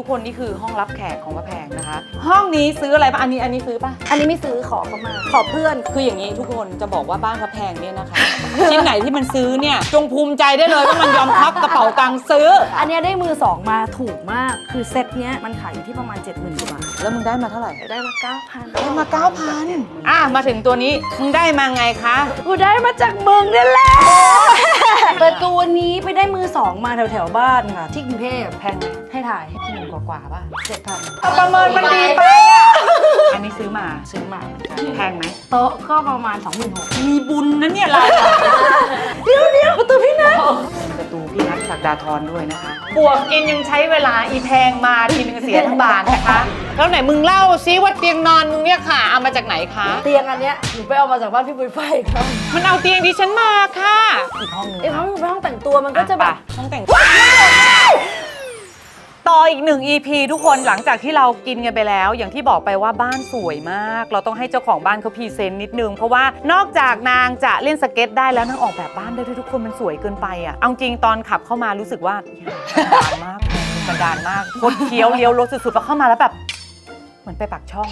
ทุกคนนี่คือห้องรับแขกของพระแพงนะคะ ห้องนี้ซื้ออะไรปะอันนี้อันนี้ซื้อปะอันนี้ไม่ซื้อขอเขามา ขอเพื่อน คืออย่างนี้ทุกคนจะบอกว่าบ้านพระแพงเนี่ยนะคะ ชิ้นไหนที่มันซื้อเนี่ยจงภูมิใจได้เลยว่ามันยอมควักกระเป๋าตังค์ซื้อ อันเนี้ยได้มือสองมาถูกมาก คือเซตเนี้ยมันขายอยู่ที่ประมาณ 7 0,000กว่าบาท แล้วมึงได้มาเท่าไหร่ ได้มา9,000ได้มา9,000อะมาถึงตัวนี้มึงได้มาไงคะ กูได้มาจากมึงนี่แหละประตูนี้ไปได้มือสองมาแถวแถวๆบ้านค่ะ ที่กรุงเทพแพงไหมให้ถ่ายหมื่นกว่าๆป่ะ7,000เอาประเมินมันดีไปอะ อันนี้ซื้อมาซื้อมาเหมือนกันแพงไหมโต๊ะก็ประมาณ26,000มีบุญนะเนี่ยเราเดี๋ยวเดี๋ยวประตูพี่นัทประตูพี่นัทศักดาธรด้วยนะคะบวกกินยังใช้เวลาอีแพงมาทีนึงเสียทั้งบานนะคะ แล้วไหนมึงเล่าซิว่าเตียงนอนมึงเนี่ยค่ะ เอามาจากไหนคะ เตียงอันเนี้ยหนูไปเอามาจากบ้านพี่ปุ้ยไฟครับมันเอาเตียงดิฉันมาค่ะอีกห้องนึงไอ้ห้องเป็นห้องแต่งตัวมันก็จะแบบห้องแต่งต่ออีกหนึ่ง EP ทุกคนหลังจากที่เรากินกันไปแล้ว อย่างที่บอกไปว่าบ้านสวยมาก เราต้องให้เจ้าของบ้านเขาพรีเซนต์นิดนึง เพราะว่านอกจากนางจะเล่นสเก็ตได้แล้วนางออกแบบบ้านได้ด้วยทุกคนมันสวยเกินไปอะเอาจริงตอนขับเข้ามารู้สึกว่าดานมากกระดานมากคดเคี้ยวเลี้ยวรถสุดๆพอเข้ามาแล้วแบบ เหมือนไปปักช่อง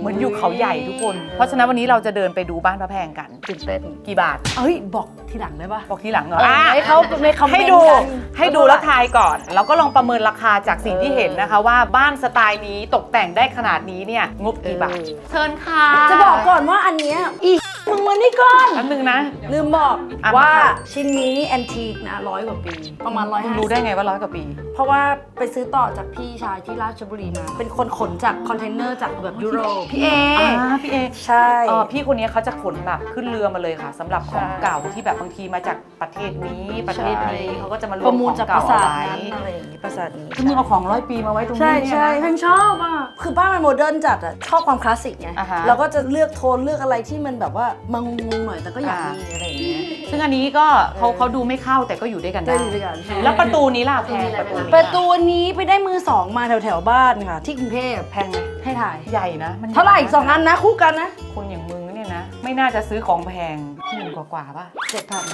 เหมือนอยู่เขาใหญ่ทุกคน เพราะฉะนั้นวันนี้เราจะเดินไปดูบ้านพระแพงกัน ตื่นเต้นกี่บาท เอ้ย บอกทีหลังได้ปะบอกทีหลังเหรอเอออะให้เขาในคอมเมนต์ให้ดูกันให้ดูแล้วทายก่อน แล้วก็ลองประเมินราคาจากสิ่งที่เห็นนะคะ ว่าบ้านสไตล์นี้ตกแต่งได้ขนาดนี้เนี่ยงบกี่บาทเชิญค่ะ จะบอกก่อนว่าอันเนี้ยอี มึงมานี่ก่อน แป๊บนึงนะ ลืมบอกอะว่าค่ะ ชิ้นนี้นี่แอนทีกนะร้อยกว่าปี ประมาณร้อยคุณห้ารู้ได้ไงว่าร้อยกว่าปี เพราะว่าไปซื้อต่อจากพี่ชายที่ราชบุรีมา เป็นคนขนจากคอนเทนเนอร์จากแบบยุโรปพี่เอ อ่าพี่เอใช่ เออพี่คนนี้เขาจะขนแบบขึ้นเรือมาเลยค่ะสำหรับของใช่เก่าที่แบบบางทีมาจากประเทศนี้ประเทศนี้ใช่ เขาก็จะมารปวมระมูขลองจากปเก่าราสาเอาทไว้นั้นอะไรอย่างงี้ปราสาทนี้คือมึงเอาของร้อยปีมาไว้ตรงนี้ใช่เนี่ยใช่นะเพิ่งชอบอะ คือบ้านมันโมเดิร์นจัดอะ ชอบความคลาสสิกไง อ่าฮะ เราก็จะเลือกโทนเลือกอะไรที่มันแบบว่ามังงงๆหน่อยแต่ก็อยากอ่ามีมีอะไรอย่างเงี้ย ซึ่งอันนี้ก็เขาเขาดูไม่เข้าแต่ก็อยู่ด้วยกันได้ได้อยู่ด้วยกันใช่แล้วประตูนี้ล่ะแพงประตูนี้ประตูนี้ไปได้มือสองมาแถวแถวๆบ้านค่ะ ที่กรุงเทพแพงไหมให้ถ่าย ใหญ่นะมันเท่าไหร่สองอันนะคู่กันนะคนอย่างมึงเนี่ยนะ ไม่น่าจะซื้อของแพงหมื่นกว่าๆป่ะเจ็ดพัน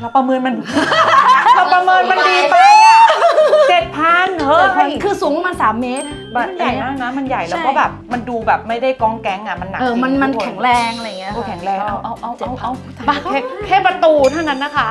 เราประเมินมัน เราประเมินมันดีไปอะ เจ็ดพันเฮ้ย คือสูงประมาณสามเมตรมันใหญ่มากนะ มันใหญ่แล้วใช่ก็แบบมันดูแบบไม่ได้กองแก๊งอะมันหนักเออจริงมันมันทุกคแข็งแรงอะไรอย่างเงี้ยโอ้แข็งแรงเอาเอาเอาจ็ดเอาพันเอาแค่แค่ประตูเท่านั้นนะคะ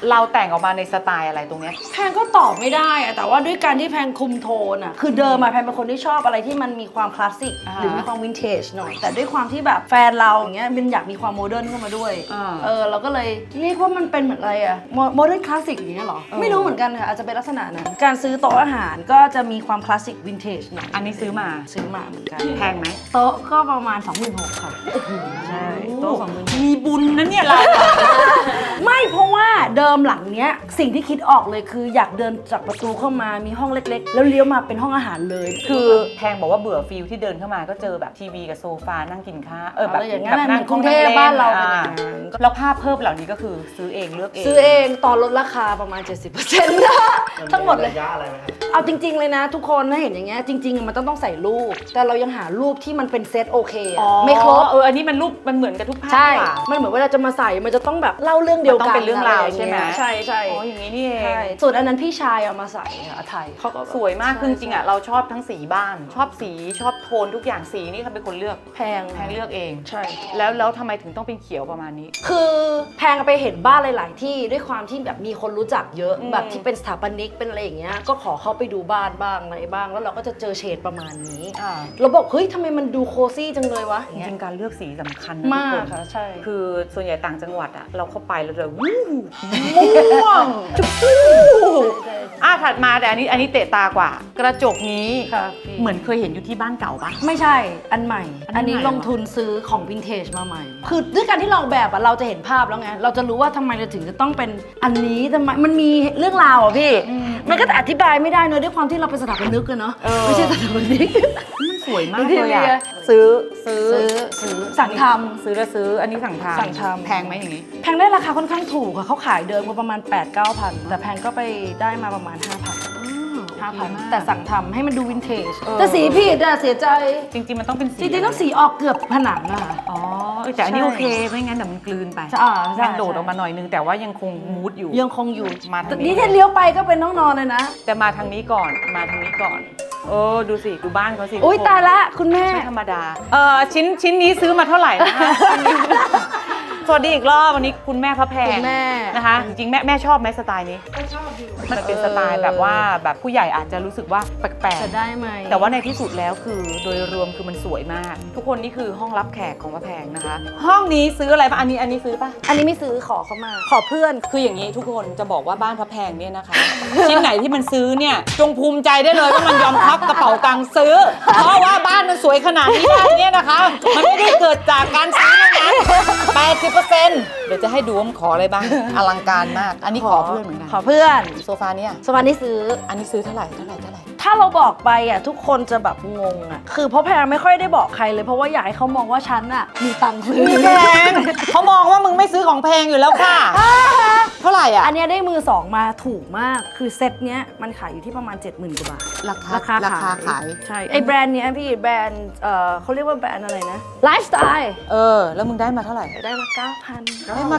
เอ้ยเราแต่งออกมาในสไตล์อะไรตรงเนี้ย แพงก็ตอบไม่ได้อะแต่ว่าด้วยการที่แพงคุมโทนอะคือเดิมอะแพงเป็นคนที่ชอบอะไรที่มันมีความคลาสสิกอ่าหรือมีความวินเทจหน่อย แต่ด้วยความที่แบบแฟนเราอย่างเงี้ยมันอยากมีความโมเดิร์นเข้ามาด้วย อ่าเออเราก็เลยเรียกว่ามันเป็นเหมือนอะไรอะโมเดิร์นคลาสสิกอย่างเงี้ยเหรอ เออ ไม่รู้เหมือนกันค่ะอาจจะเป็นลักษณะนั้นการซื้อโต๊ะอาหารก็จะมีความคลาสสิกวินเทจหน่อยอันนี้ซื้อมาซื้อมาเหมือนกัน แพงไหมโต๊ะก็ประมาณ 26,000ค่ะใช่ โต๊ะ26,000มีบุญนะเนี่ยเรา ไม่เพราะว่าเดิมหลังเนี้ยสิ่งที่คิดออกเลยคืออยากเดินจากประตูเข้ามามีห้องเล็กๆ แล้วเลี้ยวมาเป็นห้องอาหารเลย คือแพงบอกว่าเบื่อฟิลที่เดินเข้ามาก็เจอแบบทีวีกับโซฟานั่งกินข้าวเออแบบอะไรอย่างนั้นแบบเหมือนกรุงเทพบ้านเราเป็นอย่างนั้นอ่าแล้วภาพเพิ่มเหล่านี้ก็คือซื้อเองเลือกเอง ซื้อเองตอนลดราคาประมาณ 70%นะทั้งหมดเลยระยะอะไรไหมครับเอาจริง ๆ เลยนะ ทุกคนถ้าเห็นอย่างเงี้ยจริง ๆ มันต้องต้องใส่รูป แต่เรายังหารูปที่มันเป็นเซตโอเคอะอ๋อไม่ครบเอออันนี้มันรูปมันเหมือนกับทุกภาพใช่นี่หว่ามันเหมือนเวลาจะมาใส่มันจะต้องแบบเล่าเรื่องเดียวมันต้กัอนงเป็นเรื่องราวใช่ไหมะรอย่งเงี้ยใช่ใช่อ๋ออย่างนี้นี่เองใช่ส่วนอันนั้นพี่ชายเอามาใส่อะไทยเขาก็แบบสวยมากคือจริงๆอะใช่เราชอบทั้งสีบ้าน ชอบสีชอบโทนทุกอย่างสีนี่เขาเป็นคนเลือกแพงแพงเลือกเอง ใช่ แล้วแล้วทำไมถึงต้องเป็นเขียวประมาณนี้ คือแพงไปเห็นบ้านหลาย ๆ ที่ด้วยความที่แบบมีคนรู้จักเยอะอืม แบบที่เป็นสถาปนิกเป็นอะไรอย่างเงี้ยก็ขอเข้าไปดูบ้านบ้างอะไรบ้าง แล้วเราก็จะเจอเฉดประมาณนี้อ่าเราบอกเฮ้ยทำไมมันดูโคซี่จังเลยวะอจย่างเงี้ยริงๆการเลือกสีสำคัญนะมาทุกกคนค่ะใช่ คือส่วนใหญ่ต่างจังหวัดอะเราเข้าไปแล้วจะวู้ม่วงจุ๊บอะถัดมาแต่อันนี้อันนี้เตะตากว่า กระจกนี้ค่ะพี่ เหมือนเคยเห็นอยู่ที่บ้านเก่าปะ ไม่ใช่ อันใหม่ อัอันนนี้นี้ใหม่ลงทุนซื้อของวินเทจมาใหม่ คือด้วยการที่เราออกแบบอะเราจะเห็นภาพแล้วไง เราจะรู้ว่าทำไมเราถึงจะต้องเป็นอันนี้ทำไม มันมีเรื่องราวอะพี่ มันก็จะอธิบายไม่ได้เนอะด้วยความที่เราเป็นสถาปนิกอะเนาะ เออ ไม่ใช่สถาปนิกมันส วยมากดูดิเลยเรียอะซื้อซื้อซื้อซื้อสั่งทำซื้อแล้วซื้ออันนี้สั่งทำสั่งทำแพงไหมอย่างนี้ แพงได้ราคาค่อนข้างถูกค่ะเขาขายเดิมก็ประมาณ 8 9 0 0 0 แต่แพงก็ไปได้มาประมาณ 5,000ห้า5,000แต่สั่งทำให้มันดูวินเทจเออแต่สีผิดอะเสียใจ จริง ๆ มันต้องเป็นจสีริง ๆ ต้องสีออกเกือบผนังอะค่ะอ๋อเออแต่อันนี้ใช่โอเค ไม่งั้นเดี๋ยวมันกลืนไปใช่อ่าใช่มันโดดออกมาหน่อยนึง แต่ว่ายังคงมูดอยู่ยังคงอยู่มาทางนี้แต่นี่ถ้าเลี้ยวไปก็เป็นห้องนอนเลยนะ แต่มาทางนี้ก่อนมาทางนี้ก่อน เออดูสิ ดูบ้านเขาสิอุ้ยทุกคนตายละคุณแม่ ไม่ธรรมดา เออชิ้นชิ้นนี้ซื้อมาเท่าไหร่นะคะ สวัสดีอีกรอบวันนี้คุณแม่พระแพงคุณแม่นะคะ จริงๆแม่แม่ชอบไหมสไตล์นี้ก็ชอบอยู่มันเป็นสไตล์แบบว่าแบบผู้ใหญ่อาจจะรู้สึกว่าแปลกจะได้ไหมๆแต่ว่าในที่สุดแล้วคือโดยรวมคือมันสวยมาก ทุกคนนี่คือห้องรับแขกของพระแพงนะคะ ห้องนี้ซื้ออะไรปะอันนี้อันนี้ซื้อปะ อันนี้ไม่ซื้อขอเขามา ขอเพื่อน คืออย่างนี้ทุกคนจะบอกว่าบ้านพระแพงเนี่ยนะคะ ชิ้นไหนที่มันซื้อเนี่ย จงภูมิใจได้เลยว่ามันยอมพับกระเป๋าตังค์ซื้อ เพราะว่าบ้านมันสวยขนาดนี้ได้เนี่ยนะคะ มันไม่ได้เกิดจากการซื้อเท่านั้น80%เดี๋ยวจะให้ดูว่ามันขออะไรบ้าง อลังการมาก อันนี้ขอเพื่อนเหมือนกันขอเพื่อนโซฟาเนี่ย สวัสดีซื้อ อันนี้ซื้อเท่าไหร่เท่าไหร่เท่าไหร่ถ้าเราบอกไปอะทุกคนจะแบบงงอะคือเพราะแพงไม่ค่อยได้บอกใครเลยเพราะว่าอยากให้เขามองว่าฉันอะมีตังค์ซื้อแพงเขามองว่ามึงไม่ซื้อของแพงอยู่แล้วค่ะ เท่าไหร่อะ อันเนี้ยได้มือสองมาถูกมาก คือเซตเนี้ยมันขายอยู่ที่ประมาณ 70,000กว่าบาทราคาราคาราคาขาย ใช่ ไอแบรนด์เนี้ยพี่แบรนด์เอ่อเขาเรียกว่าแบรนด์อะไรนะ ไลฟ์สไตล์เออ แล้วมึงได้มาเท่าไหร่ ได้มา 9,000ได้มา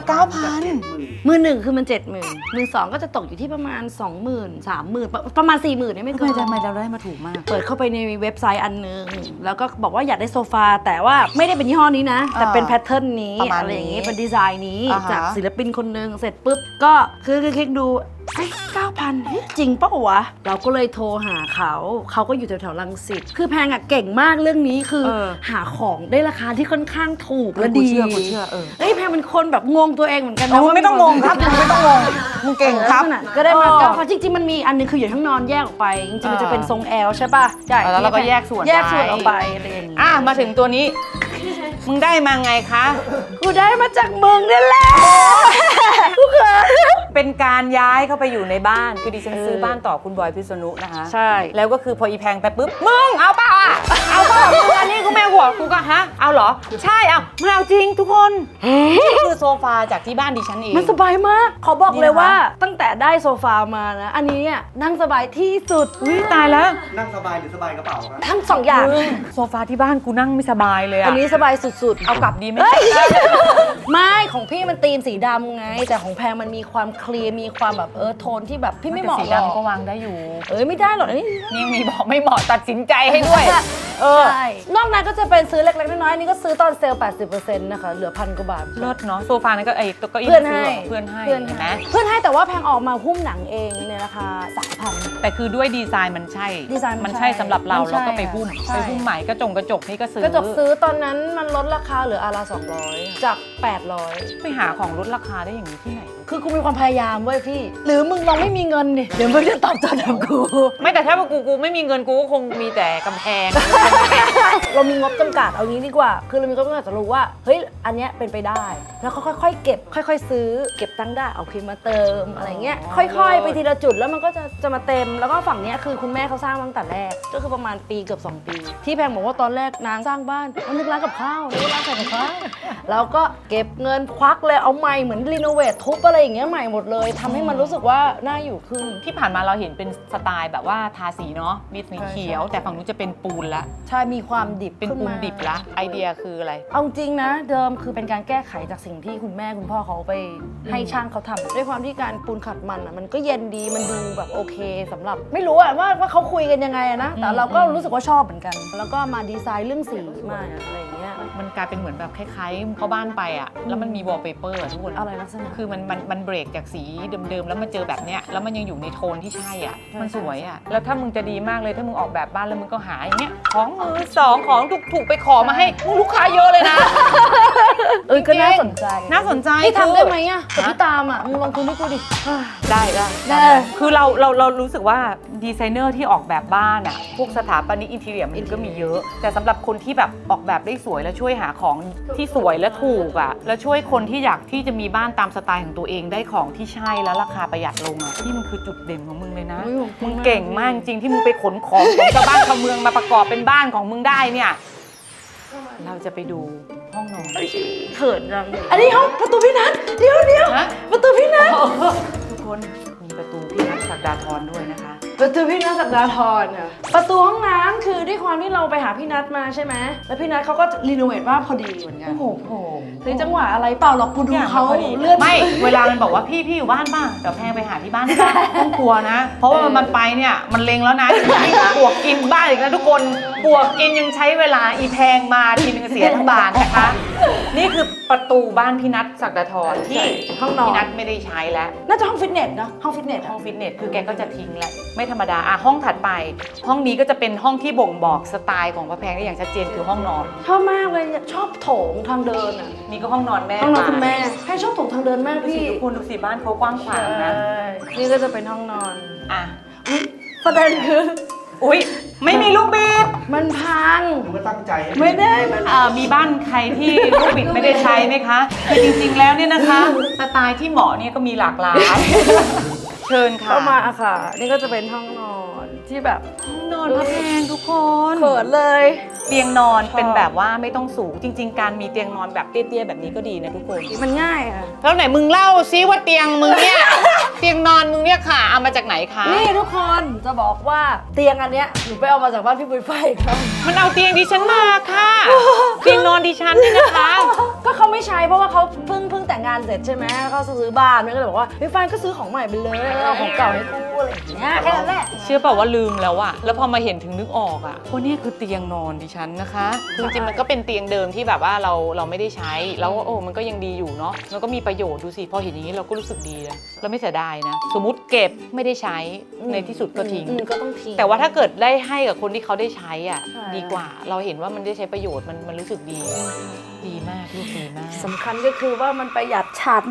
9,000 มือหนึ่งคือมัน 70,000 มือสองก็จะตกอยู่ที่ประมาณ 20,000 30,000 ประประมาณ 40,000เนี่ยไม่ทำเกิไมนทำไมเราได้มาถูกมาก เปิดเข้าไปในเว็บไซต์อันนึง แล้วก็บอกว่าอยากได้โซฟา แต่ว่าไม่ได้เป็นยี่ห้อนี้นะ แต่เป็นอ่าแพทเทิร์นนี้ ประมาณอะไรอย่างงี้นี้ เป็นดีไซน์นี้ อ่าฮะ จากศิลปินคนหนึ่งเสร็จปุ๊บ ก็คือคลิกๆดูเอ้เก้าพันจริงปะวะ เราก็เลยโทรหาเขา เขาก็อยู่แถวๆรังสิตคือแพงอะเก่งมากเรื่องนี้คือ เออ หาของได้ราคาที่ค่อนข้างถูกและกูดีเชื่อกูเชื่อเออเฮ้ยแพงเป็นคนแบบงงตัวเองเหมือนกันนะมึงว่าไม่ต้องงงครับมึงไม่ต้องงงมึงเก่งครับลักษณะก็ได้มาเออเก้าพันจริงๆมันมีอันนึงคืออยู่ห้องนอนแยกออกไป จริงๆมันจะเป็นทรงแอลใช่ป่ะใช่แล้วเราก็แยกส่วนแยกส่วนไว้ออกไปอะไรอย่างงี้ อะมาถึงตัวนี้ มึงได้มาไงคะ กูได้มาจากมึงนี่แหละกูเขิน เป็นการย้ายเข้าไปอยู่ในบ้าน คือดิฉันเออซื้อบ้านต่อคุณบอยพิษณุนะคะ ใช่ แล้วก็คือพออีแพงไปปุ๊บ มึงเอาเปล่าอะ เอาเปล่ามึงอันนี้กูแม่หัวกูก็ฮะ เอาเหรอ ใช่เอาไม่เอาจริงทุกคนนี่คือโซฟาจากที่บ้านดิฉันเอง มันสบายมาก ขอบอกนี่เลยนะคะว่าตั้งแต่ได้โซฟามานะ อันนี้เนี่ยนั่งสบายที่สุด อุ้ยตายแล้ว นั่งสบายหรือสบายกระเป๋าครับทั้งสองอย่างมึงโซฟาที่บ้านกูนั่งไม่สบายเลยอะอันนี้สบายสุดๆเอากลับดีไหมไม่ของพี่มันธีมสีดำไง แต่ของแพงมันมีความเคลียร์มีความแบบเออโทนที่แบบพี่ไม่เหมาะสีหรอกดำก็วางได้อยู่ เอ้ยไม่ได้หรอกนี่ นี่มีบอกไม่เหมาะตัดสินใจให้ด้วย เออ ใช่ นอกนั้นก็จะเป็นซื้อเล็กๆน้อยๆอันนี่ก็ซื้อตอนเซลล์80%นะคะ เหลือพันกว่าบาท เลิศเนาะโซฟานั้นก็ไอ้ตัวเก็อีเพื่อนให้ เพื่อนให้เพื่อนเห็นไหมให้ เพื่อนให้แต่ว่าแพงออกมาหุ้มหนังเองในราคา3,000 แต่คือด้วยดีไซน์มันใช่ดีไซน์มันมันใช่ใช่สำหรับเรามันใช่เราก็ไปหุ้มใช่ ไปหุ้มใหม่กระจงกระจกนี่ก็ซื้อ กระจกซื้อตอนนั้นมันลดราคาเหลืออารา200จาก 800 ไปหาของลดราคาได้อย่างนี้ที่ไหน คือกูมีความพยายามเว้ยพี่ หรือมึงลองไม่มีเงินดิเดี๋ยวมึงจะตอบโจทย์แบบกู ไม่แต่ถ้าว่ากูกูไม่มีเงินกูก็คงมีแต่กำแพง เรามีงบจำกัดเอางี้ดีกว่า คือเรามีงบจำกัดจะรู้ว่า เฮ้ย อันเนี้ยเป็นไปได้ แล้วก็ค่อยๆเก็บ ค่อย ๆ ซื้อ เก็บตังค์ได้เอาครีมมาเติมอะไรเงี้ยอ๋อค่อยๆ ไปทีละจุดแล้วมันก็จะจะมาเต็ม แล้วก็ฝั่งเนี้ยคือคุณแม่เขาสร้างมาตั้งแต่แรก ก็คือประมาณปีเกือบ2 ปี ที่แพงบอกว่าตอนแรกนางสร้างบ้านเอานึกร้านกับข้าวนึกร้านใส่กับข้าวแล้วก็เก็บเงินควักเลยเอาใหม่เหมือนรีโนเวททุบอะไรอย่างเงี้ยใหม่หมดเลยทำให้มันรู้สึกว่าน่าอยู่ขึ้น ที่ผ่านมาเราเห็นเป็นสไตล์แบบว่าทาสีเนาะมีสีใช่เขียว แต่ฝั่งนู้นจะเป็นปูนละ ใช่มีความดิบเป็นขึ้ปูนมาดิบละไอเดียคืออะไร เอาจริงนะเดิมคือเป็นการแก้ไขจากสิ่งที่คุณแม่คุณพ่อเขาไปให้ช่างเขาทำด้วยความที่การปูนขัดมันอะมันก็เย็นดีมันดูแบบโอเคสำหรับ ไม่รู้อะว่าว่าเขาคุยกันยังไงอะนะแต่เราก็รู้สึกว่าชอบเหมือนกัน แล้วก็มาดีไซน์เรื่องสีมาอะไรอย่างเงี้ยม กลายเป็นเหมือนแบบคล้ายๆเข้าบ้านไปอะแล้วมันมีวอลเปเปอร์ทุกคนอะไรลักษณะ คือมันมันมันเบรกจากสีเดิมๆ แล้วมาเจอแบบเนี้ยแล้วมันยังอยู่ในโทนที่ใช่อะใช่มันสวยอะแล้วถ้ามึงจะดีมากเลยถ้ามึงออกแบบบ้านแล้วมึงก็หาอย่างเงี้ยของมือสองของถูกๆไปขอมาให้มึงลูกค้าเยอะเลยนะ เออก็น่าสนใจน่าสนใจพี่คือทำได้ไหมอะแต่พี่ตามอะมึงลงทุนให้กูดิได้ได้ได้คือเราเราเรารู้สึกว่าดีไซเนอร์ที่ออกแบบบ้านอะพวกสถาปนิกอินเทเรียมันก็มีเยอะ แต่สำหรับคนที่แบบออกแบบได้สวยแล้วช่วยหาของที่สวยและถูกอะ แล้วช่วยคนที่อยากที่จะมีบ้านตามสไตล์ของตัวเองได้ของที่ใช่แล้วราคาประหยัดลงอะที่มันคือจุดเด่นของมึงเลยนะ อุ๊ยขอบคุณมึงมากเก่งมากจริงที่มึงไปขนของของชาวบ้านชาวเมืองมาประกอบเป็นบ้านของมึงได้เนี่ย เราจะไปดูห้องนอนเขินจังอันนี้ห้องประตูพี่นัทเดี๋ยวเดี๋ยวฮะประตูพี่นัททุกคนมีประตูพี่นัทศักดาธรด้วยนะคะ ประตูพี่นัทสักดาธรค่ะประตูห้องน้ำคือด้วยความที่เราไปหาพี่นัทมาใช่ไหมแล้วพี่นัทเขาก็รีโนเวทบ้านพอดีเหมือนกันโอ้โหโหในจังหวะอะไรเปล่าหรอกกูดูเขาเลื่อน ไม่ เวลามันบอกว่าพี่พี่อยู่บ้านป่ะเดี๋ยวแพงไปหาที่บ้านได้ป่ะต้องกลัวนะ เพราะว่ามันไปเนี่ยมันเล็งแล้วนะที่ปวกกินบ้านอีกนะทุกคนปวกกินยังใช้เวลาอีแพงมาทีนึงเสียทั้งบานนะคะ นี่คือประตูบ้านพี่นัทศักดาธรที่ห้องนอนพี่นัทไม่ได้ใช้แล้ว น่าจะห้องฟิตเนสเนอะห้องฟิตเนสห้องฟิตเนสคือแกก็จะทิ้งแหละไม่ธรรมดาอะห้องถัดไป ห้องนี้ก็จะเป็นห้องที่บ่งบอกสไตล์ของพระแพงได้อย่างชัดเจนคือห้องนอน ชอบมากเลยเนี่ยชอบโถงทางเดินอะนี่ก็ห้องนอนแม่ห้องนอนคุณแม่แพงชอบโถงทางเดินมากดูสิพี่ทุกคนดูสิบ้านเขากว้างขวางนะใช่นี่ก็จะเป็นห้องนอนอะอุ๊ยประเด็นคือ อุ้ยไม่มีลูกบิดมันพังผมก็ตั้งใจให้ไม่ได้ มันอ่ามีบ้านใครที่ลูกบิดไม่ได้ใช้ไหมคะคือจริงๆแล้วเนี่ยนะคะ สไตล์ที่เหมาะเนี่ยก็มีหลากหลาย เชิญค่ะ เข้ามาอะค่ะ นี่ก็จะเป็นห้องนอน ที่แบบห้องนอนพระแพงทุกคนเขินเลย เตียงนอนชอบเป็นแบบว่าไม่ต้องสูงจริง ๆ การมีเตียงนอนแบบเตี้ยๆแบบนี้ก็ดีนะทุกคน มันง่ายอะแล้วไหนมึงเล่าซิว่าเตียงมึงเนี่ย เตียงนอนมึงเนี่ยค่ะ เอามาจากไหนคะ นี่ทุกคนจะบอกว่าเตียงอันเนี้ยหนูไปเอามาจากบ้านพี่ปุ้ยไฟครับ มันเอาเตียงดิฉันมาค่ะ เตียงนอนดิฉันนี่นะคะ ก็เขาไม่ใช้เพราะว่าเขาเพิ่งเพิ่งแต่ งงานเสร็จใช่ไหมเขาซื้อบ้านมันก็เลยบอกว่าพี่ไฟก็ซื้อของใหม่ไปเลยแล้วเอาของเก่าให้กูอะไรอย่างเงี้ยแค่นั้นแหละเชื่อเปล่าว่าลืมแล้วอะแล้วพอมาเห็นถึงนึกออกอะว่านี่คือเตียงนอนดิฉันนะคะคือจริงๆมันก็เป็นเตียงเดิมที่แบบว่าเราเราไม่ได้ใช้ แล้วโอ้มันก็ยังดีอยู่เนาะแล้วก็มีประโยชน์ดูสิพอเห็นอย่างนี้เราก็รู้สึกดีแล้วเราไม่เสียดายนะ สมมติเก็บไม่ได้ใช้อืมในที่สุดก็ทิ้ง อืมก็ต้องทิ้ง แต่ว่าถ้าเกิดได้ให้กับคนที่เขาได้ใช้อะใช่ ดีกว่า เราเห็นว่ามันได้ใช้ประโยชน์มันมันรู้สึกดี ดีมากลูกดีมาก สำคัญก็คือว่ามันประหยัดฉัน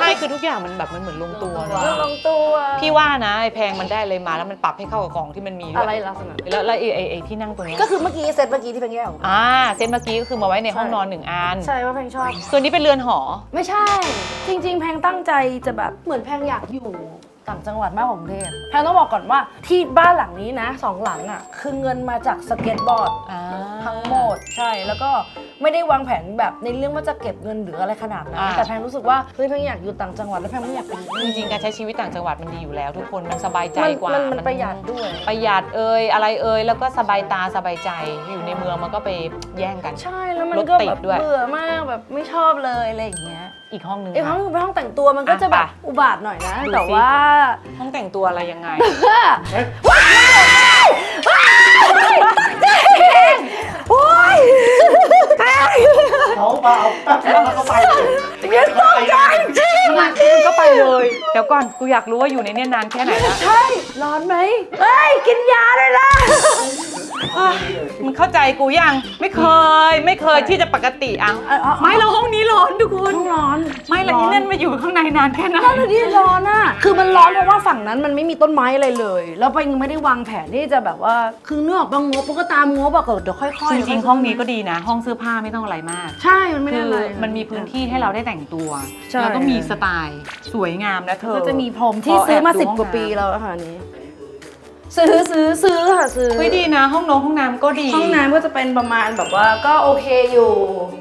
ใช่คือทุกอย่างมันแบบมันเหมือนลงตัวเนแล้วอะลงตัว พี่ว่านะไอ้แพงมันได้เลยมาแล้วมันปรับให้เข้ากับกล่องที่มันมีด้วยอะไรลักษณะแล้วแล้วไอ้ไอ้ไอ้ที่นั่งตรงเนี้ยก็คือเมื่อกี้เซตเมื่อกี้ที่เป็นแก้ว อ่าเส้นเมื่อกี้ก็คือมาไว้ในห้องใช่นอนหนึ่งอันใช่ว่าแพงชอบส่วนนี้เป็นเรือนหอ ไม่ใช่ จริง ๆ แพงตั้งใจจะแบบเหมือนแพงอยากอยู่ ต่างจังหวัดมากกว่ากรุงเทพแพงต้องบอกก่อนว่าที่บ้านหลังนี้นะสองหลังอะคือเงินมาจากสเก็ตบอร์ดอ่าทั้งหมดใช่แล้วก็ไม่ได้วางแผนแบบในเรื่องว่าจะเก็บเงินหรืออะไรขนาดนั้นอ่า แต่แพงรู้สึกว่าเฮ้ยแพงอยากอยู่ต่างจังหวัดแล้วแพงไม่อยากไปอยู่จริงๆการใช้ชีวิตต่างจังหวัดมันดีอยู่แล้ว ทุกคนมันสบายใจมันกว่ามัมันมันประหยัดด้วย ประหยัดเอ่ยอะไรเอ่ยแล้วก็สบายตาสบายใจอยู่ในเมืองมันก็ไปแย่งกัน ใช่แล้วมันรถก็ติดแบบด้วย เบื่อมากแบบไม่ชอบเลยอะไรอย่างเงี้ย อีกห้องหนึ่งไอ้ห้องค่ะเป็นห้องแต่งตัวมันก็จะแบบอะไปอุบาทหน่อยนะ ดูสิ แต่ว่าห้องแต่งตัวอะไรยังไง โอ๊ยเขาเปล่าแป๊บเดียวแล้วก็ไปเลยเย็นตกใจจริงมึงก็ไปเลย เดี๋ยวก่อน กูอยากรู้ว่าอยู่ในเนี่ยนานแค่ไหนละใช่ร้อนไหมเฮ้ยกินยาเลยล่ะ มึงเข้าใจกูยังไม่เคย ไม่เคยที่จะปกติอะเอาเอาไม่เราห้องนี้ร้อนทุกคนห้องร้อนไม่แล้วอีนั่นมาอยู่ข้างในนานแค่ไหนนั่นน่ะที่ร้อนอะ คือมันร้อนเพราะว่าฝั่งนั้นมันไม่มีต้นไม้อะไรเลย แล้วไปยังไม่ได้วางแผนที่จะแบบว่า คือเนื้อออกบางงบก็ตามงบอะก็เดี๋ยวค่อยๆจริงๆห้องนี้ก็ดีนะ ห้องเสื้อผ้าไม่ต้องอะไรมาก ใช่ มันไม่คืได้ออะไร มันมีพื้นที่ให้เราได้แต่งตัว ใช่ แล้วก็มีสไตล์สวยงามนะเธอ ก็จะมีพรมที่ซื้อมาขอแอบดูสิบห้องกว่าน้ำปีแล้วอะค่ะอันนี้ ซื้อซื้อซื้อ ค่ะซื้อเฮ้ยดีนะ ห้องน้องห้องน้ำก็ดี ห้องน้ำก็จะเป็นประมาณแบบว่าก็โอเคอยู่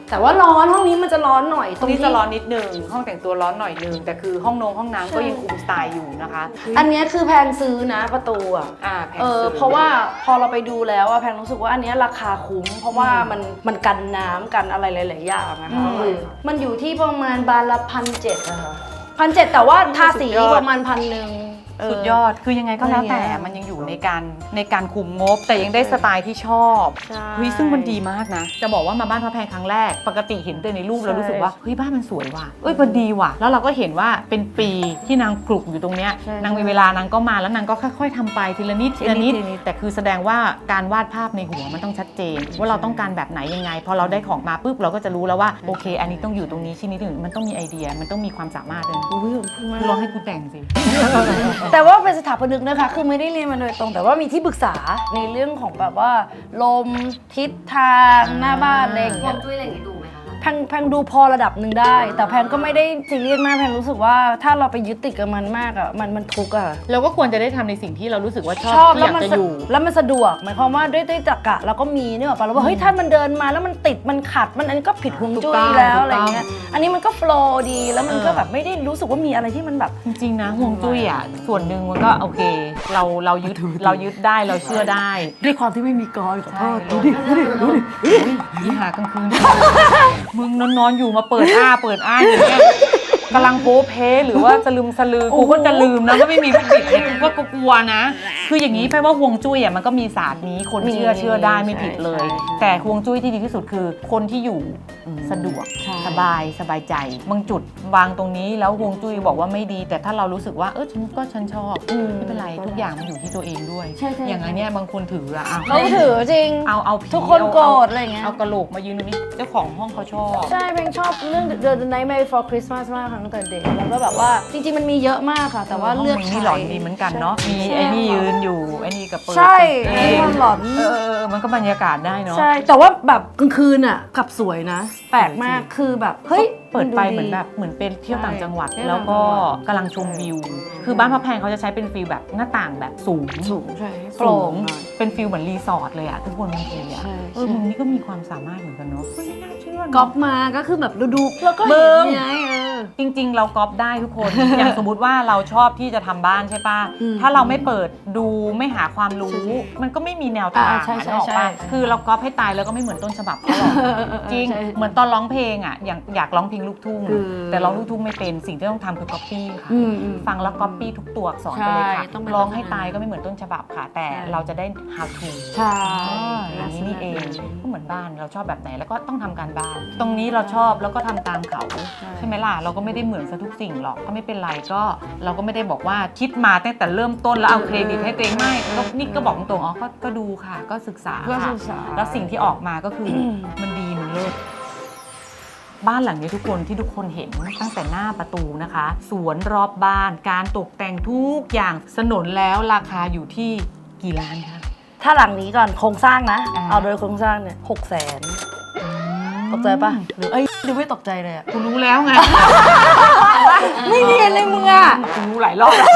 แต่ว่าร้อนห้องนี้มันจะร้อนหน่อยตรงนี้ที่จะร้อนนิดนึงห้องแต่งตัวร้อนหน่อยนึงแต่คือห้องนงห้องน้ำก็ยังคุมสไตล์อยู่นะคะ อันเนี้ยคือแพงซื้อนะประตูอะอ่าแพงเออซื้เพราะว่าพอเราไปดูแล้วอะแพงรู้สึกว่าอันเนี้ยราคาคุ้ม เพราะว่ามันมันกันน้ำกันอะไรหลายๆอย่างนะคะคือมันอยู่ที่ประมาณบานละพันเจ็ดนะคะพันเจ็ดแต่ว่าทาสีประมาณพันหนึ่งเสุดยอดคือยังไงก็แล้วแต่อะไรอย่างเงี้ยมันยังอยู่ในการในการคุมงบ แต่ยังได้สไตล์ที่ชอบใช่เฮ้ยซึ่งมันดีมากนะ จะบอกว่ามาบ้านพระแพงครั้งแรก ปกติเห็นแต่ในรูปใช่ เรารู้สึกว่าเฮ้ยบ้านมันสวยว่ะเอ้ยมันดีว่ะ แล้วเราก็เห็นว่าเป็นปีที่นางปลูกอยู่ตรงเนี้ยใช่นางมีเวลานางก็มาแล้วนางก็ค่อย ๆทำไปทีละนิดทีละนิดทีละนิด แต่คือแสดงว่าการวาดภาพในหัวมันต้องชัดเจน ว่าเราต้องการแบบไหนยังไงพอเราได้ของมาปุ๊บเราก็จะรู้แล้วว่าโอเค อันนี้ต้องอยู่ตรงนี้ชิ้นนี้ถึงมันต้องมีไอเดียมันต้องมีความสามารถเลยอุ้ยขอบคุณมาก ลองให้กูแต่งสิแต่ว่าเป็นสถาปนิกนะคะ คือไม่ได้เรียนมาโดยตรง แต่ว่ามีที่ปรึกษาในเรื่องของแบบว่า ลมทิศทางหน้าบ้านอะไรอย่างฮวเงี้งยจุ้ยอะไรอย่างงี้ดูไหมคะ แพงแพงดูพอระดับหนึ่งได้ แต่แพงก็ไม่ได้ซีเรียสมากแพงรู้สึกว่าถ้าเราไปยึดติดกับมันมากอะมันมันทุกข์อะ เราก็ควรจะได้ทำในสิ่งที่เรารู้สึกว่าชอบชอบที่แล้วอยากมันจะสะอยู่ แล้วมันสะดวก หมายความว่าด้วยด้วยจักระเราก็มีเนี่ยหรอกปะเราว่าเฮ้ยถ้ามันเดินมาแล้วมันติดมันขัดมันอันนี้ก็ผิดฮวงถูกจุ้ต้ยองแล้วถูกต้องอะไรเงี้ยอันนี้มันก็โฟล์ดีแล้วมันก็เออแบบไม่ได้รู้สึกว่ามีอะไรที่มันแบบ จริงๆนะห่วงจุ้ยอะส่วนหนึ่งมันก็โอเค เราเรายึดเรายึดได้เราเชื่อได้ด้วยความที่ไม่มีกรขอโทษดูดิดูดิดูดินี่หากลางคืนมึงนอนๆอยู่มาเปิดอ้าเปิดอ้าอย่างเงี้ย กำลังโพเพหรือว่าสลืมสลือกูก็จะลืมนะว่าไม่มีพวกบิดเนี่ยกูก็กลัวนะ คืออย่างนี้แปลว่าห่วงจุ้ยอะมันก็มีศาสตร์นี้คนเชื่อมีเชื่อได้ไม่ใช่ผิดเลยใช่แต่ห่วงจุ้ยที่ดีที่สุดคือ คนที่อยู่สะดวกใช่สบายสบายใจบางจุดวางตรงนี้แล้วห่วงจุ้ยบอกว่าไม่ดี แต่ถ้าเรารู้สึกว่าเออฉันก็ฉันชอบอืมไม่เป็นไรทุกอย่างมันอยู่ที่ตัวเองด้วยใช่ใช่อย่างอันเนี้ยบางคนถืออะอะเขาถือจริงเอาเอาผีทุกคนเอาโกรธอะไรเงี้ยเอากระโหลกมายืนตรงนี้เจ้าของห้องเขาชอบ ใช่เพลงชอบเรื่อง The The Night Before Christmas มากครั้งแต่เด็กแล้วก็แบบว่าจริง ๆ มันมีเยอะมากค่ะ แต่ว่าเลือกห้งนี่หลอนดีเหมือนกันเนาะมีใช่ไอ้นี่ยืนอยู่ไอ้นี่กับเปิดใช่เอให้งความหลอน เออเออเออมันก็บรรยากาศได้เนาะ ใช่แต่ว่าแบบกลางคืนอะกลับสวยนะ แปลกมากคือแบบเฮ้ยเปิดไปดูเหมือนแบบเหมือนเป็นเที่ยวต่างจังหวัด ใช่แล้วก็เที่ยวต่างจังหวัดกำลังชมวิว คือบ้านพระแพงเขาจะใช้เป็นฟิลแบบหน้าต่างแบบสูง สูงใช่โปสูร่งงหน่อย เป็นฟิลเหมือนรีสอร์ทเลยอะทุกคนบางทีอะใช่เออใช่ มึงนี่ก็มีความสามารถเหมือนกันเนาะไม่น่าเชื่อเนอะ ก๊อปมาก็คือแบบดูดูแล้วก็มึเห็นงไงเออ จริงๆ เราก๊อปได้ทุกคน อย่างสมมุติว่าเราชอบที่จะทำบ้านใช่ป่ะ อืมถ้าเราไม่เปิดดูไม่หาความรู้ใช่มันก็ไม่มีแนวทางอ่าใช่ใช่นึกออกปะใช่ คือเราก๊อปให้ตายแล้วก็ไม่เหมือนต้นฉบับเขาหรอกจริง ใช่ เหมือนตอนร้องเพลงอะอย่างอยากร้องเพลงลูกทุ่ง คือ แต่ร้องลูกทุ่งไม่เป็นสิ่งที่ต้องทำคือก๊อปปี้ค่ะ อืมอืม ฟังแล้วก๊อปปี้ทุกตัวอักษรไปเลยค่ะ ใช่ต้องเป็นร้องให้ลักษณะตายก็ไม่เหมือนต้นฉบับค่ะ แต่ใช่ เราจะได้ how to ใช่อ๋ออย่างนี้นี่เองก็เหมือนบ้านเราชอบแบบไหนแล้วก็ต้องทำการบ้าน ตรงนี้เราชอบแล้วก็ทำตามเขา ใช่ไหมล่ะเราก็ไม่ได้เหมือนซะทุกสิ่งหรอกก็ไม่เป็นไรก็ เราก็ไม่ได้บอกว่าคิดมาตั้งแต่เริ่มต้นแล้วเอาเครดิตให้ตัวเองไม่ก็นี่ก็บอกตรงๆอ๋อก็ก็ดูค่ะ ก็ศึกษาก็ค่ะ ศึกษา แล้วสิ่งที่ออกมาก็คืออมันดีมันเลิศบ้านหลังนี้ทุกคนที่ทุกคนเห็นตั้งแต่หน้าประตูนะคะ สวนรอบบ้านการตกแต่งทุกอย่างสนนแล้วราคาอยู่ที่กี่ล้านคะ ถ้าหลังนี้ก่อนโครงสร้างนะ อ่า เอาโดยโครงสร้างเนี่ยหกแสนตกใจปะหรือเอ้ยดูไม่ตกใจเลยอะกูรู้แล้วไง ไม่เนียนเลยมึงอะกูรู้หลายรอบแล้ว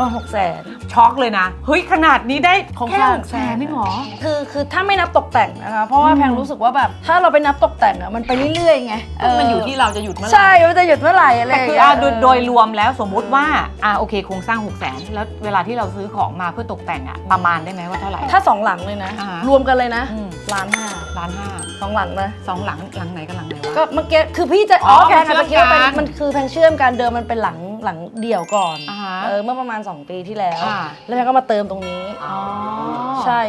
มาหกแสนช็อกเลยนะ เฮ้ย ขนาดนี้ได้โครงแค่สร้างหกแสนนี่หรอ คือคือถ้าไม่นับตกแต่งนะคะ เพราะว่าอืมแพงรู้สึกว่าแบบถ้าเราไปนับตกแต่งอะมันไปเรื่อยๆไงเมันอยู่ที่เราจะหยุดเมื่อไหร่ใช่มันจะหยุดเมื่อไหร่อะไรแต่ย่างคือเงี้ยอะโดยโดยรวมแล้วสมมุติว่าอะโอเคโครงสร้าง6 0 0 0 0แล้วเวลาที่เราซื้อของมาเพื่อตกแต่งอะประมาณได้ไหมว่าเท่าไหร่ถ้าสองหลังเลยนะอ่าฮะรวมกันเลยนะอืมล้านห้าล้านห้าสองหลังนะสองหลังหลังไหนกับหลังไหนวะก็เมื่อกี้คือพี่จะอ๋อ๋ออแพงอาจจะคิดว่าเป็นมันเชื่อมกันมันคือแพงเชื่อมกันเดิมมันเป็นหลังหลังเดี่ยวก่อนอ่าฮะเออเมื่อประมาณ 2 ปีที่แล้ว อ่า แล้วแพงก็มาเติมตรงนี้ อ๋อใช่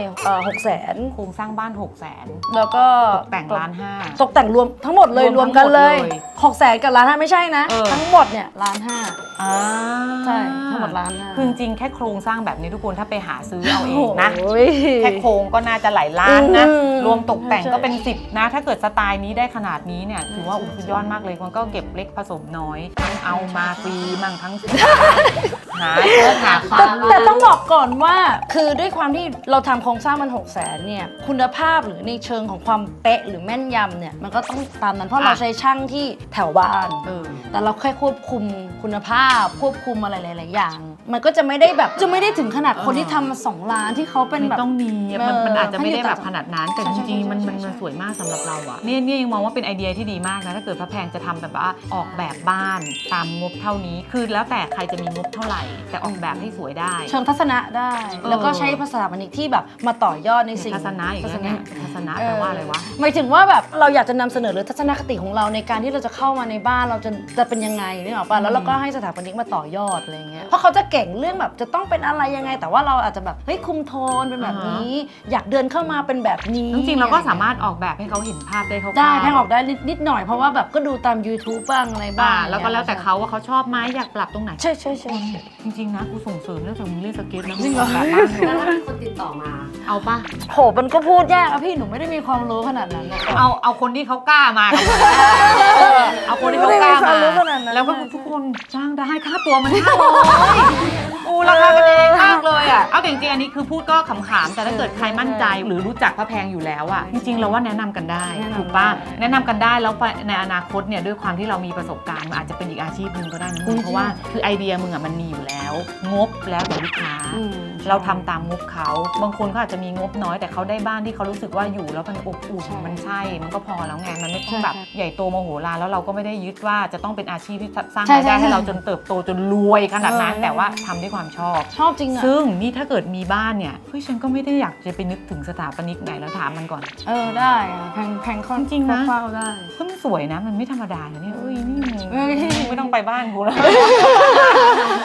หกแสนโครงสร้างบ้าน6 0 0 0 0แล้วก็ตกแต่งล้านห้า ตกแต่งรวมทั้งหมดเลยรรววมมกันเลยทั้งหมดเลยหกแสนกับล้านห้าไม่ใช่นะ เออ ทั้งหมดเนี่ยล้านห้าอ่าใช่ทั้งหมดล้านห้าคือจริงๆแค่โครงสร้างแบบนี้ทุกคนถ้าไปหาซื้อเอาเองนะ โอ้ย แค่โครงก็น่าจะหลายล้านนะ อืมรวมตกแต่งใช่ก็เป็น 10 นะ ถ้าเกิดสไตล์นี้ได้ขนาดนี้เนี่ย ถือว่าอุยสุดยอดมากเลย มันก็เก็บเล็กผสมน้อยทั้งเอามาฟรีมั่งทั้งเสียหาเจอหาควาแต่มรู้ แต่ต้องบอกก่อนว่าคือด้วยความที่เราทำโครงสร้างมัน6 0 0 0 0เนี่ยคุณภาพหรือในเชิงของความเป๊ะหรือแม่นยำเนี่ยมันก็ต้องตามนั้นเพราะเราใช้ช่างที่แถวบ้าน เออ แต่เราแค่ควบคุมคุณภาพ ควบคุมอะไรหลาย ๆ อย่าง มันก็จะไม่ได้แบบจะไม่ได้ถึงขนาดคนที่ทำมาสองล้านที่เขาเป็นไม่แบบ ต้องมีอะมันเออมันอาจจะไม่ได้แบบให้อยู่ต่างขนาดนั้นแต่ใช่จใช่ริงๆมันใช่มันใช่ มันสวยมากสำหรับเราอะเนี่ยเนี่ยยังมองว่าเป็นไอเดียที่ดีมากนะถ้าเกิดพระแพงจะทำแบบว่าออกแบบบ้านตามงบเท่านี้คือแล้วแต่ใครจะมีงบเท่าไหร่ แต่ออกแบบให้สวยได้ เชิงทัศนะได้เออแล้วก็ใช้ภาษาบันิกที่แบบมาต่อยอดในสิ่งทัศนะอีกแล้วเนี่ยทัศนะแปลว่าอะไรวะหมายถึงว่าแบบเราอยากจะนำเสนอหรือทัศนคติของเราในการที่เราจะเข้ามาในบ้านเราจะจะเป็นยังไงนี่หรอกป่ะแล้วเราก็ให้สถาปนิกมาต่อยอดอะไรเงี้ยเพราะเขาจะเก่งเรื่องแบบจะต้องเป็นอะไรยังไง แต่ว่าเราอาจจะแบบเฮ้ยคุมโทนเป็นแบบนี้ อยากเดินเข้ามาเป็นแบบนี้จริงๆเราก็สามารถออกแบบให้เขาเห็นภาพได้เขาวๆได้แพงออกได้นิดนิดหน่อยเพราะว่าแบบก็ดูตาม YouTube บ้างอะไรบ้าบ้างแล้วก็แล้วแต่เขาว่าเขาชอบไหมอยากปรับตรงไหน ใช่ใช่ใช่จริง ๆ นะ กูส่งเสริมเรื่องจากมึงเล่นสเก็ตนะจริงเหรอมึแบบบ้างเถแล้วอะถ้ามีคนติดต่อมา เอาปะโหมันก็พูดยากอะพี่หนูไม่ได้มีความรู้ขนาดนั้นอะเอาเอาคนที่เขากล้ามากับมึงเออเอาคนที่เขากล้าไม่ได้มีความรู้ขมานาดนั้นแล้วก็ทุกคนจ้างได้ค่าตัวมันห้าร้อย อูราคากันเองมากเลยอะ เอาแต่จริงอันนี้คือพูดก็ขำๆ แต่ถ้าเกิดใครมั่นใจหรือรู้จักพระแพงอยู่แล้วอะจริงๆเราว่าแนะนำกันได้แนะนำ ถูกปะได้แนะนำกันได้แล้วในอนาคตเนี่ยด้วยความที่เรามีประสบการณ์มันอาจจะเป็นอีกอาชีพหนึ่งก็ได้นะมึงเพราะว่าคือไอเดียมึงอะมันมีอยู่แล้ว งบแล้วแต่ลูกค้า อืม เราทำตามงบเขา บางคนเขาอาจจะมีงบน้อยแต่เขาได้บ้านที่เขารู้สึกว่าอยู่แล้วมันอบอุ่นใช่มันใช่ มันก็พอแล้วไงมันไม่ต้องใช่แบบใช่ใหญ่โตมโหฬารแล้วเราก็ไม่ได้ยึดว่าจะต้องเป็นอาชีพที่สร้างใช่รายได้ใช่ให้เราจนเติบโตจนรวยขนาดนั้น เออ แต่ว่าทำด้วยความชอบ ชอบจริงอะ ซึ่งนี่ถ้าเกิดมีบ้านเนี่ยเฮ้ยฉันก็ไม่ได้อยากจะไปนึกถึงสถาปนิกไหนแล้วถามมันก่อน เออได้อะแพงแพงค่อนจริงๆนะ คร่าวๆได้ ก็มันสวยนะ มันไม่ธรรมดานะเนี่ยเอ้ยนี่มึงเอ้ย ไม่ต้องไปบ้านกูแล้ว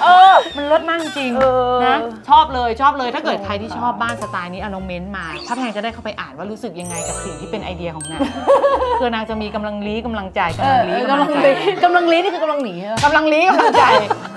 เออ มันลดมากจริงเออนะ ชอบเลยชอบเลยถ้าเกิดใครที่ชอบบ้านสไตล์นี้เอาลองเม้นต์มาถ้าแพงจะได้เข้าไปอ่านว่ารู้สึกยังไงกับสิ่งที่เป็นไอเดียของนางเพื่อนางจะมีกำลังลี้กำลังใจเอกำลัองลี้เออกำลังใจลีกำลังลีนี่คือกำลังหนีใช่ไหมกำลังลี้กำลังใจ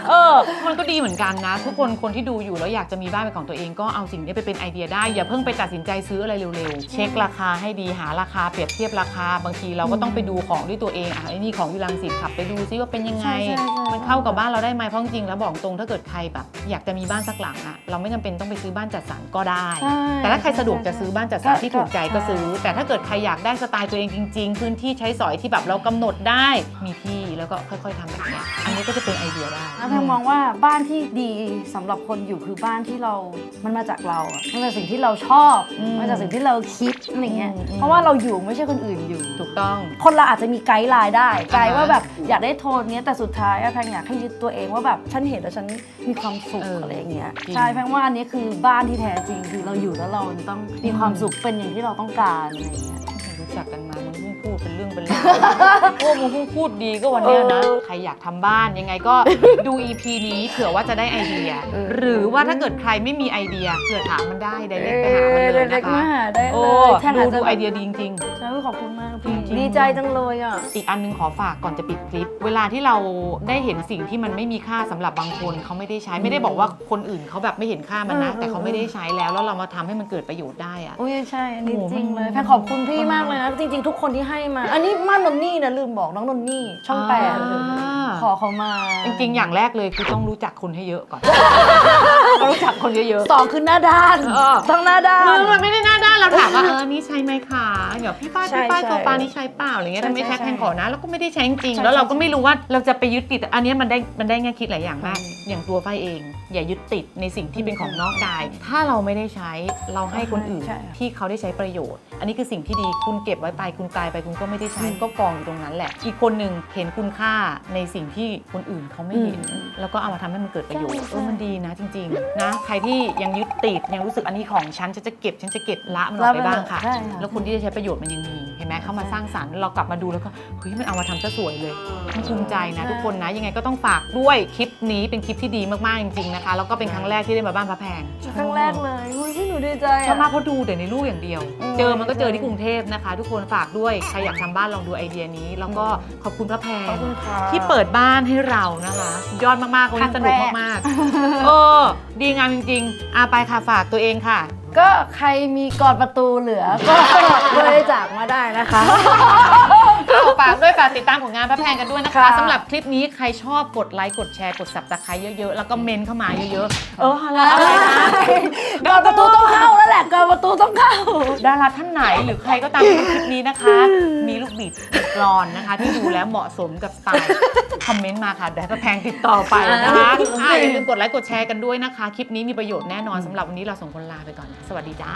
เออ มันก็ดีเหมือนกันนะ ทุกคนคนที่ดูอยู่แล้วอยากจะมีบ้านเป็นของตัวเองก็เอาสิ่งนี้ไปเป็นไอเดียได้ อย่าเพิ่งไปตัดสินใจซื้ออะไรเร็วๆ เช็คราคาให้ดีหาราคาเปรียบเทียบราคา บางทีเราก็ต้องไปดูของด้วยตัวเองอะไอ้นี่ของวิลังสิตขับไปดูซิว่าเป็นยังไง ใช่ใช่ใช่ มันเข้ากับบ้านเราได้ไหมเพราะจริงๆแล้วบอกตรงถ้าเกิดใครแบบ อยากจะมีบ้านสักหลังอะเราไม่จำเป็นต้องไปซื้อบ้านจัดสรรก็ได้ ใช่แต่ถ้าใครสะดวกจะซื้อบ้านจัดสรรที่ถูกใจก็ซื้อใช่แต่ถ้าเกิดใครอยากได้สไตล์ตัวเองจริง ๆ พื้นที่ใช้สอยที่แบบเรากำหนดได้มีที่แล้วก็ค่อย ๆทำแบบเนี้ยอันนี้ก็จะเป็นไอเดียได้ แล้วแพงมองว่าบ้านที่ดีสำหรับคนอยู่คือบ้านที่เรา มันมาจากเราอะมันจากสิ่งที่เราชอบอืมมาจากสิ่งที่เราคิดอะไรเงี้ยอืมอืมเพราะว่าเราอยู่ไม่ใช่คนอื่นอยู่ ถูกต้อง คนเราอาจจะมีไกด์ไลน์ได้ ไกด์อ่าฮะว่าแบบอยากได้โทนเนี้ยแต่สุดท้ายอะแพงอยากให้ยึดตัวเองว่าแบบฉันเห็นแล้วฉันมีความสุขเออออะไรอย่างเงี้ยจริง ใช่แพงว่าอันนี้คือบ้านที่แท้จริงคือเราอยู่แล้วเราต้องมีความสุขเป็นอย่างที่เราต้องการอะไรอย่างเงี้ยรู้ จักกันมามึงเพิ่งพูดเป็นเรื่องเป็นราวโอ้มึงเพิ่งพูดดีก็วันเนี้ยนะ ใครอยากทำบ้านยังไงก็ ดู EP นี้เผื่อว่าจะได้ไอเดีย เออ หรือว่าถ้าเกิดใครไม่มีไอเดียเผื่อถามมันได้ไดเรกไปหามันเลยเด็นะมาคะหาได้โอ้เลยแทนดูอาจจะดูไอเดียดีจริงๆใช่ขอบคุณมากพี่ ดีใจจังเลยอะ อีกอันนึงขอฝากก่อนจะปิดคลิป เวลาที่เราได้เห็นสิ่งที่มันไม่มีค่าสำหรับบางคนเขาไม่ได้ใช้ไม่ได้บอกว่าคนอื่นเขาแบบไม่เห็นค่ามันนะ เออ แต่เขาไม่ได้ใช้แล้วแล้วเรามาทำให้มันเกิดประโยชน์ได้อะโอ้ยใช่อันนี้โอ้โหจริงเลยมัน แพนขอบคุณพี่มากเลยนะจริง ๆ ทุกคนที่ให้มา อันนี้ม่านนนนี่นะลืมบอกน้องนนนี่ช่องแปดอ่าขอเขามาจริงๆ อย่างแรกเลยคือต้องรู้จักคนให้เยอะก่อน ต้องรู้จักคนเยอะสองคือหน้าด้านเออ ต้องหน้าด้าๆนมึงมันไม่ได้หน้าด้าน เราถามว่าเออนี่ใช้ไหมคะเดี๋ยวพี่ป้ายใช่พี่ป้ายใช่โซฟานี่ใช้เปล่าอะไรเงี้ยใช่ถ้าไม่ใช้ใช่แพงขอนะแล้วก็ไม่ได้ใช้จริงใช่ๆแล้วเราใช่ก็ไม่รู้ว่าเราจะไปยึดติดอันเนี้ยมันได้มันได้แง่คิดหลายอย่างมาก อืมอย่างตัวไฟเอง อย่ายึดติดในสิ่งที่เป็นของนอกกาย ถ้าเราไม่ได้ใช้เราให้คนอื่นใช่ค่ะ ที่เขาได้ใช้ประโยชน์ อันนี้คือสิ่งที่ดีคุณเก็บไว้ไปคุณตายไปคุณก็ไม่ได้ใช้ก็กองอยู่ตรงนั้นแหละ อีกคนหนึ่งเห็นคุณค่าในสิ่งที่คนอื่นเขาไม่เห็นอืมแล้วก็เอามาทำให้มันเกิดประโยชน์ใช่เออมันดีนะจริง ๆ นะ ใครที่ยังยึดติดยังรู้สึกอันนี้ของฉันฉันจะเก็บฉันจะเก็บละมันออกไปบ้างค่ะ ใช่ค่ะ แล้วคนที่ได้ใช้ประโยชน์มันยังมีเห็นไหมเข้ามาสร้างสรรค์เรากลับมาดูแล้วก็เฮ้ยมันเอามาทำซะสวยเลยมันภูมิใจนะทุกคนนะยังไงก็ต้องฝากด้วยคลิปนี้เป็นคลิปที่ดีมากๆจริงๆนะคะแล้วก็เป็นครั้งแรกที่ได้มาบ้านพระแพง ครั้งแรกเลยอุ้ยพี่หนูดีใจชอบอะมากเพราะดูแต่ในรูปอย่างเดียวอืมเจอมันก็เจอที่กรุงเทพนะคะ ทุกคนฝากด้วย ใครอยากทำบ้านลองดูไอเดียนี้ แล้วก็ขอบคุณพระแพของบคุณค่ะ ที่เปิดบ้านให้เรานะคะสุดยอดมากๆวันนี้สนุกมากๆเออดีงามจริงๆอาไปค่ะฝากตัวเองค่ะ ก็ใครมีกรอนประตูเหลือ ก็บริจาคมาได้นะคะเอาฝากด้วยฝากติดตามผลงานพระแพงกันด้วยนะคะค่ะ สำหรับคลิปนี้ใครชอบกดไลค์กดแชร์กดสับตะไคร้เยอะๆ แล้วก็เมนเข้ามาเยอะๆ เออแล้วอะไรนะกรอนประตูต้องเข้าแล้วแหละกรอนประตูต้องเข้า ดาราท่านไหนหรือใครก็ตามที่ดูคลิปนี้นะคะ มีลูกบิดกรอนนะคะ ที่ดูแล้วเหมาะสมกับสไตล์ คอมเมนต์มาค่ะเดี๋ยวพระแพงติดต่อไปนะคะอะอย่าลืมกดไลค์กดแชร์กันด้วยนะคะ คลิปนี้มีประโยชน์แน่นอนสำหรับวันนี้เราสองคนลาไปก่อนนะสวัสดีจ้า